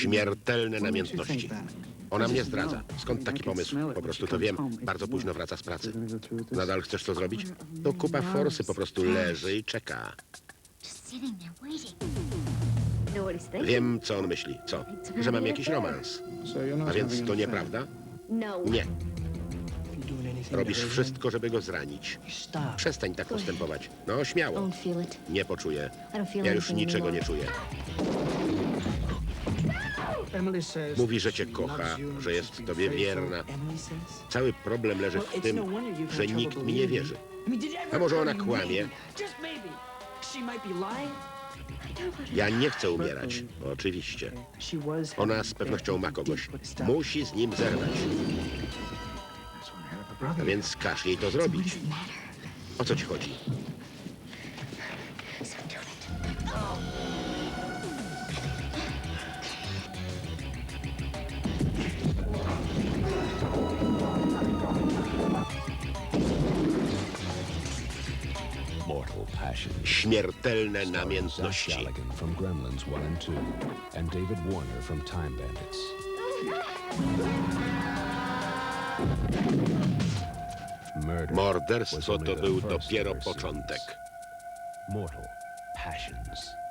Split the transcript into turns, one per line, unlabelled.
Śmiertelne namiętności. Ona mnie zdradza. Skąd taki pomysł? Po prostu to wiem. Bardzo późno wraca z pracy. Nadal chcesz to zrobić? To kupa forsy po prostu leży i czeka. Wiem, co on myśli. Co? Że mam jakiś romans. A więc to nieprawda?
No.
Nie. Robisz wszystko, żeby go zranić. Przestań tak postępować. No, śmiało. Nie poczuję. Ja już niczego nie czuję. Mówi, że cię kocha, że jest tobie wierna. Cały problem leży w tym, że nikt mi nie wierzy. A może ona kłamie? Ja nie chcę umierać. Oczywiście. Ona z pewnością ma kogoś. Musi z nim zerwać. A więc każ jej to zrobić. O co ci chodzi?
Murder was
Morderstwo to był dopiero początek.
Mortal Passions.